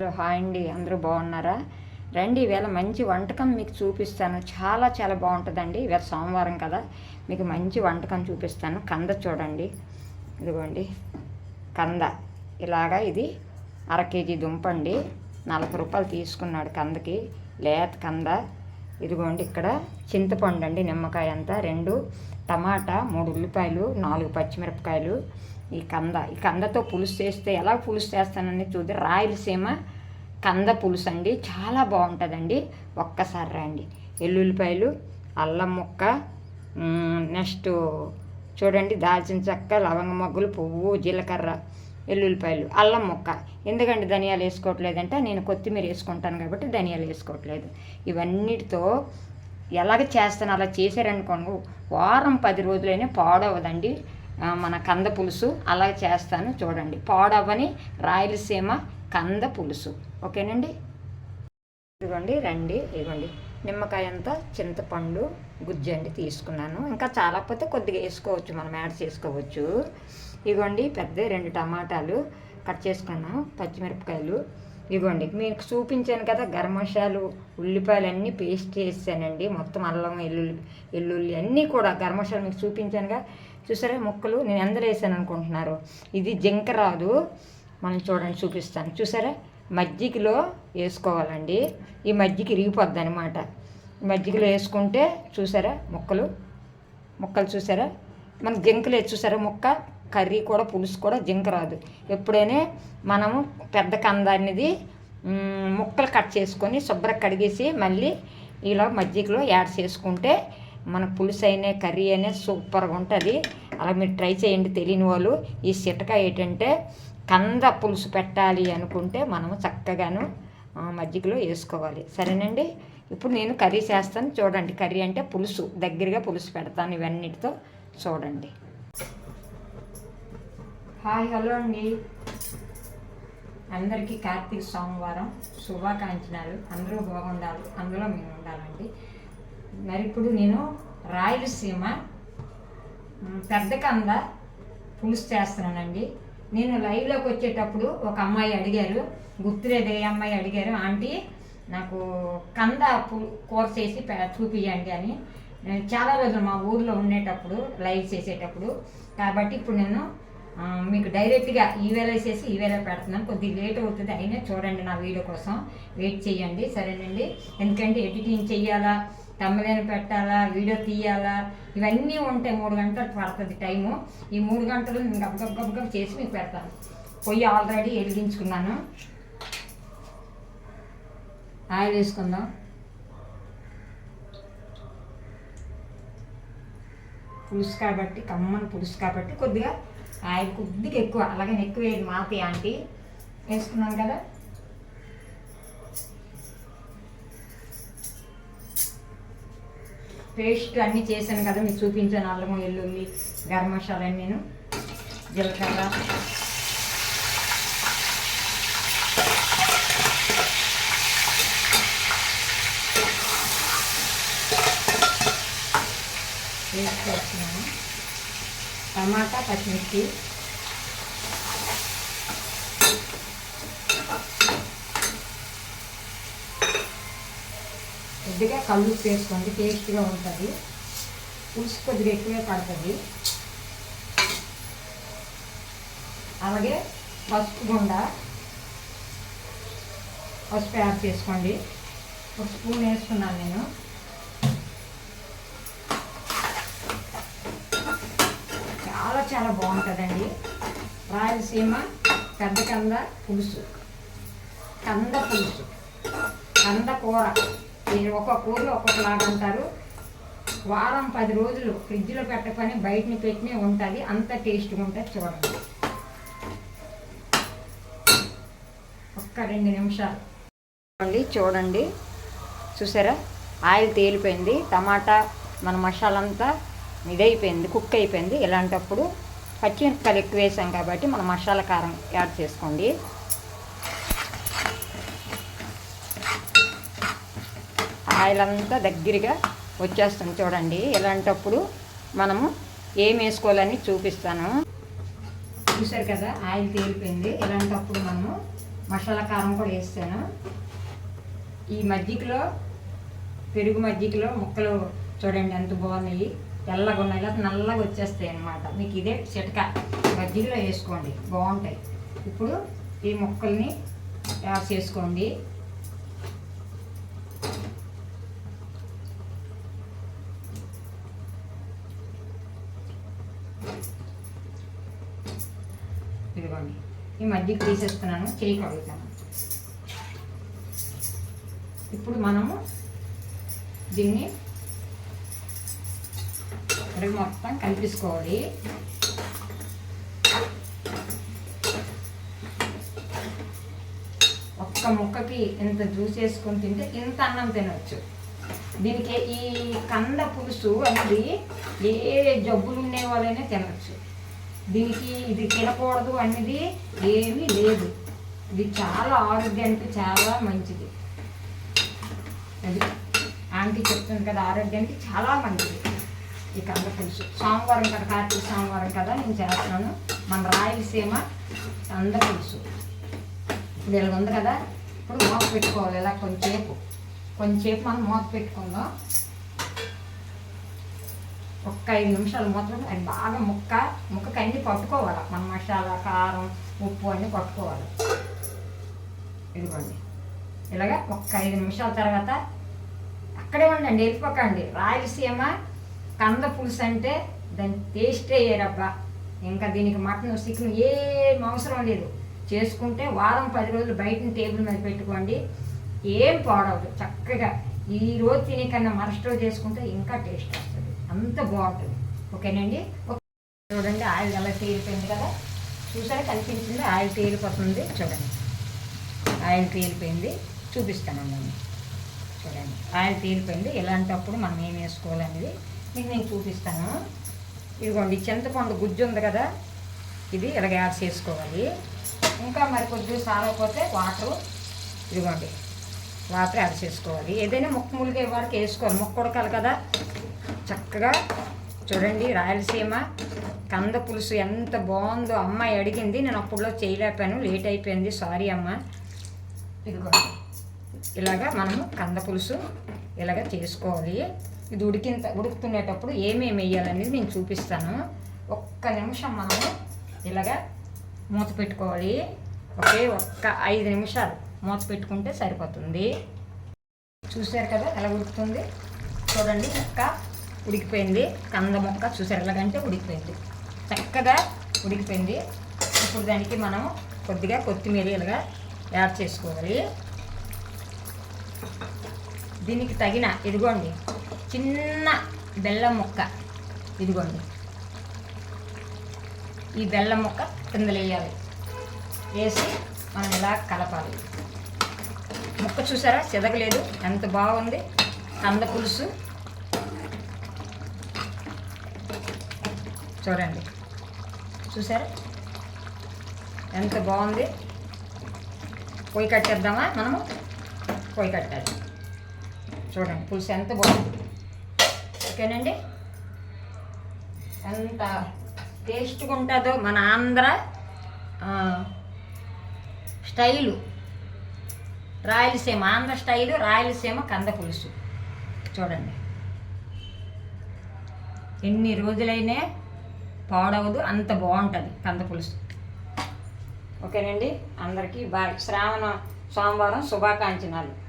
Hello, hi అండి. అందరూ బాగున్నారా? రండి ఈవేళ మంచి వంటకం మీకు చూపిస్తాను. చాలా చాలా బాగుంటుందండి. ఈవేళ సోమవారం కదా. మీకు మంచి వంటకం చూపిస్తాను. కంద చూడండి. ఇదిగోండి. కంద. ఇలాగా ఇది అర కేజీ దుంపండి నలభై రూపాయలు తీసుకున్నాడు కందకి. లేత కంద. ఇదిగోండి ఇక్కడ చింతపండు అండి నిమ్మకాయ అంతా. రెండు టమాటా మూడు ఉల్లిపాయలు నాలుగు పచ్చిమిరపకాయలు ఈ కంద. ఈ కందతో పులుసు చేస్తే ఎలా పులుసు చేస్తానని చూద్దాం. రాయలసీమ కంద పులుసు అండి. చాలా బాగుంటుందండి. ఒక్కసారి రండి. ఎల్లుల్లిపాయలు అల్లం ముక్క నెక్స్ట్ చూడండి దాల్చిన చెక్క లవంగ మొగ్గలు పువ్వు జీలకర్ర ఎల్లుల్లిపాయలు అల్లం ముక్క. ఎందుకంటే ధనియాలు వేసుకోవట్లేదంటే. నేను కొత్తిమీర వేసుకుంటాను కాబట్టి ధనియాలు వేసుకోవట్లేదు. ఇవన్నిటితో ఎలాగ చేస్తాను అలా చేశారనుకోండి వారం పది రోజులైనా పాడవదండి. మన కంద పులుసు అలా చేస్తాను చూడండి. పాడవని రాయలసీమ కంద పులుసు. ఓకేనండి? ఇదిగోండి రండి ఇదిగోండి. నిమ్మకాయ అంతా చింతపండు గుజ్జండి తీసుకున్నాను. ఇంకా చాలకపోతే కొద్దిగా వేసుకోవచ్చు మనం యాడ్ చేసుకోవచ్చు. ఇదిగోండి పెద్ద రెండు టమాటాలు కట్ చేసుకున్నాను పచ్చిమిరపకాయలు. ఇదిగోండి మీకు చూపించాను కదా గరం మసాలు ఉల్లిపాయలు అన్నీ పేస్ట్ చేసానండి మొత్తం అల్లం వెల్లుల్లి వెల్లుల్లి అన్నీ కూడా గరం మసాలు మీకు చూపించానుగా. చూసారా ముక్కలు? నేను ఎందరు వేసాను అనుకుంటున్నారు. ఇది జింక రాదు మనం చూడండి చూపిస్తాను. చూసారా? మజ్జిగలో వేసుకోవాలండి. ఈ మజ్జిగ ఇరిగిపోద్ది అనమాట మజ్జిగలో వేసుకుంటే చూసారా ముక్కలు? ముక్కలు చూసారా? మన జింకలు చూసారా ముక్క? కర్రీ కూడా పులుసు కూడా జింక రాదు ఎప్పుడైనా మనము పెద్ద కంద అనేది ముక్కలు కట్ చేసుకొని శుభ్ర కడిగేసి మళ్ళీ ఇలా మజ్జిగలో యాడ్ చేసుకుంటే మన పులుసు అయినా కర్రీ అయినా సూపర్గా ఉంటుంది. అలా మీరు ట్రై చేయండి తెలియని వాళ్ళు. ఈ సిటక ఏంటంటే కంద పులుసు పెట్టాలి అనుకుంటే మనము చక్కగాను మజ్జిగలో వేసుకోవాలి. సరేనండి? ఇప్పుడు నేను కర్రీ చేస్తాను. చూడండి కర్రీ అంటే పులుసు. దగ్గరగా పులుసు పెడతాను ఇవన్నిటితో. చూడండి. హాయ్ హలో అండి. అందరికీ కార్తీక సోమవారం. శుభాకాంక్షలు. అందరూ బాగుండాలి. అందులో మేము ఉండాలండి మరి ఇప్పుడు నేను రాయలసీమ పెద్ద కంద పులుసు చేస్తున్నానండి. నేను లైవ్లోకి వచ్చేటప్పుడు ఒక అమ్మాయి అడిగారు గుర్తులేదు ఏ అమ్మాయి అడిగారు ఆంటీ నాకు కంద కూర చేసి చూపించండి చూపియండి అని. నేను చాలా రోజులు మా ఊర్లో ఉండేటప్పుడు లైవ్ చేసేటప్పుడు. కాబట్టి ఇప్పుడు నేను మీకు డైరెక్ట్గా ఈవేళ చేసి ఈవేళ పెడుతున్నాను. కొద్దిగా లేట్ అవుతుంది అయినా చూడండి నా వీడియో కోసం. వెయిట్ చేయండి సరేనండి? ఎందుకంటే ఎడిటింగ్ చెయ్యాలా తమ్మలేని పెట్టాలా వీడియో తీయాలా ఇవన్నీ ఉంటాయి మూడు గంటలు పడుతుంది టైము. ఈ మూడు గంటలు నేను గబగబ గబగబ చేసి మీకు పెడతాను. పొయ్యి ఆల్రెడీ వెలిగించుకున్నాను. ఆయిల్ వేసుకుందాం. పులుసు కాబట్టి కమ్మని పులుసు కాబట్టి కొద్దిగా ఆయిల్ కొద్దిగా ఎక్కువ అలాగే ఎక్కువ వేయదు మాతి ఆంటీ. వేసుకున్నాను కదా. పేస్ట్ అన్నీ చేశాను కదా మీకు చూపించాను అల్లము ఎల్లుల్లి గరం మసాలా నేను జీలకర్ర. పేస్ట్ చేస్తున్నాను టమాటా పచ్చిమిర్చి. కొద్దిగా కళ్ళు వేసుకోండి టేస్ట్గా ఉంటుంది. పులుసు కొద్దిగా ఎక్కువే పడుతుంది. అలాగే పసుపు గుండ పసుపు యాడ్ చేసుకోండి. ఒక స్పూన్ వేసుకున్నాను నేను. చాలా చాలా బాగుంటుందండి. రాయలసీమ పెద్ద కంద పులుసు. కంద పులుసు. కంద కూర. దీన్ని ఒక్కొక్క ఊరిలో ఒక్కొక్కలాగా అంటారు వారం పది రోజులు ఫ్రిడ్జ్లో పెట్టకొని బయటని పెట్టినే ఉంటుంది. అంత టేస్ట్గా ఉంటుంది చూడండి. ఒక్క రెండు నిమిషాలు. చూడండి చూడండి. చూసారా? ఆయిల్ తేలిపోయింది. టమాటా మన మసాలా అంతా ఇదైపోయింది కుక్ అయిపోయింది. ఇలాంటప్పుడు పచ్చిమిరపకాయలు ఎక్కువ వేసాం కాబట్టి మన మసాలా కారం యాడ్ చేసుకోండి. ఆయిల్ అంతా దగ్గరగా వచ్చేస్తుంది చూడండి. ఇలాంటప్పుడు మనము ఏం వేసుకోవాలని చూపిస్తాను. చూసారు కదా ఆయిల్ తేలిపోయింది ఇలాంటప్పుడు మనము మసాలా కారం కూడా వేస్తాను. ఈ మజ్జిగలో పెరుగు మజ్జిగలో ముక్కలు చూడండి ఎంత బాగున్నాయి. తెల్లగా ఉన్నాయి. లేకపోతే నల్లగా వచ్చేస్తాయి అన్నమాట. మీకు ఇదే చిటక. మజ్జిగలో వేసుకోండి. బాగుంటాయి. ఇప్పుడు ఈ ముక్కల్ని యాడ్ చేసుకోండి. ఇదిగోండి. ఈ మధ్య తీసేస్తున్నాను చేయి కడుగుతాను. ఇప్పుడు మనము దీన్ని మొత్తం కలిపించుకోవాలి ఒక్క ముక్కకి ఇంత జ్యూస్ వేసుకొని తింటే ఇంత అన్నం తినవచ్చు దీనికి ఈ కంద పులుసు అనేది ఏ జబ్బులు ఉండే వాళ్ళైనా తినవచ్చు దీనికి ఇది తినకూడదు అనేది ఏమీ లేదు. ఇది చాలా ఆరోగ్యానికి చాలా మంచిది. అది ఆంటీ చెప్తుంది కదా ఆరోగ్యానికి చాలా మంచిది ఈ కంద పులుసు. సోమవారం కదా కార్తీక సోమవారం కదా నేను చేస్తున్నాను. మన రాయలసీమ కంద పులుసు. ఇప్పుడు ఇలా ఉంది కదా ఇప్పుడు మూత పెట్టుకోవాలి ఇలా కొంచెంసేపు. కొంచెంసేపు మనం మూత పెట్టుకుందాం. ఒక్క ఐదు నిమిషాలు మాత్రం అది బాగా ముక్క ముక్కకి అన్ని పట్టుకోవాలి. మన మసాలా కారం ఉప్పు అన్నీ పట్టుకోవాలి. ఇదిగోండి. ఇలాగా ఒక్క ఐదు నిమిషాల తర్వాత అక్కడే ఉండండి వెళ్ళిపోకండి. రాయలసీమ కంద పులుసు అంటే దాని టేస్టే ఏరబ్బా ఇంకా దీనికి మటన్ చికెన్ ఏం అవసరం లేదు. చేసుకుంటే వారం పది రోజులు బయట టేబుల్ మీద పెట్టుకోండి. ఏం పాడవదు చక్కగా ఈ రోజు తినే కన్నా మరస్ట్ రోజు చేసుకుంటే ఇంకా టేస్ట్ వస్తుంది. అంత బాగుంటుంది. ఓకేనండి? చూడండి ఆయిల్ అలా తేలిపోయింది కదా? చూసారా? కనిపించింది. ఆయిల్ తేలిపోతుంది. చూడండి. ఆయిల్ తేలిపోయింది. చూపిస్తానండి చూడండి. ఆయిల్ తేలిపోయింది. ఇలాంటప్పుడు మనం ఏం వేసుకోవాలనేది మీకు నేను చూపిస్తాను. ఇదిగోండి చింతపండు గుజ్జు ఉంది కదా? ఇది ఇలాగ యాడ్ చేసుకోవాలి. ఇంకా మరి కొద్దిగా సాలకపోతే వాటరు. ఇదిగోండి. వాటర్ యాడ్ చేసుకోవాలి. ఏదైనా ముక్క ములిగే వరకు వేసుకోవాలి. ముక్క ఉడకాలి కదా. చక్కగా చూడండి రాయలసీమ కంద పులుసు ఎంత బాగుందో. అమ్మాయి అడిగింది. నేను అప్పుడులో చేయలేకపోయాను. లేట్ అయిపోయింది. సారీ అమ్మ. ఇదిగో. ఇలాగా మనము కంద పులుసు ఇలాగ చేసుకోవాలి. ఇది ఉడికిన ఉడుకుతునేటప్పుడు ఏమేమి వేయాలనేది నేను చూపిస్తాను. ఒక్క నిమిషం మనము ఇలాగ మూత పెట్టుకోవాలి. ఒకే ఒక్క ఐదు నిమిషాలు. మూత పెట్టుకుంటే సరిపోతుంది. చూసారు కదా ఎలా ఉడుకుతుంది? చూడండి ముక్క ఉడికిపోయింది. కంద ముక్క చూసారు ఎలాగంటే ఉడికిపోయింది. చక్కగా ఉడికిపోయింది. ఇప్పుడు దానికి మనం కొద్దిగా కొత్తిమీర ఇలాగా యాడ్ చేసుకోవాలి. దీనికి తగిన ఇదిగోండి చిన్న బెల్లం ముక్క. ఇదిగోండి. ఈ బెల్లం ముక్క కిందలు వేయాలి వేసి మనం ఇలా కలపాలి. ముక్క చూసారా? చెదగలేదు. ఎంత బాగుంది? కంద పులుసు. చూడండి. చూసారా? ఎంత బాగుంది? పొయ్యి కట్టేద్దామా మనము? పొయ్యి కట్టాలి. చూడండి పులుసు ఎంత బాగుంది. ఓకేనండి? ఎంత టేస్ట్గా ఉంటుందో మన ఆంధ్ర స్టైలు. రాయలసీమ ఆంధ్ర స్టైలు రాయలసీమ కంద పులుసు. చూడండి. ఎన్ని రోజులైనా పాడవదు అంత బాగుంటుంది కంద పులుసు. ఓకేనండి? అందరికీ బాయ్. శ్రావణ సోమవారం శుభాకాంక్షనాలు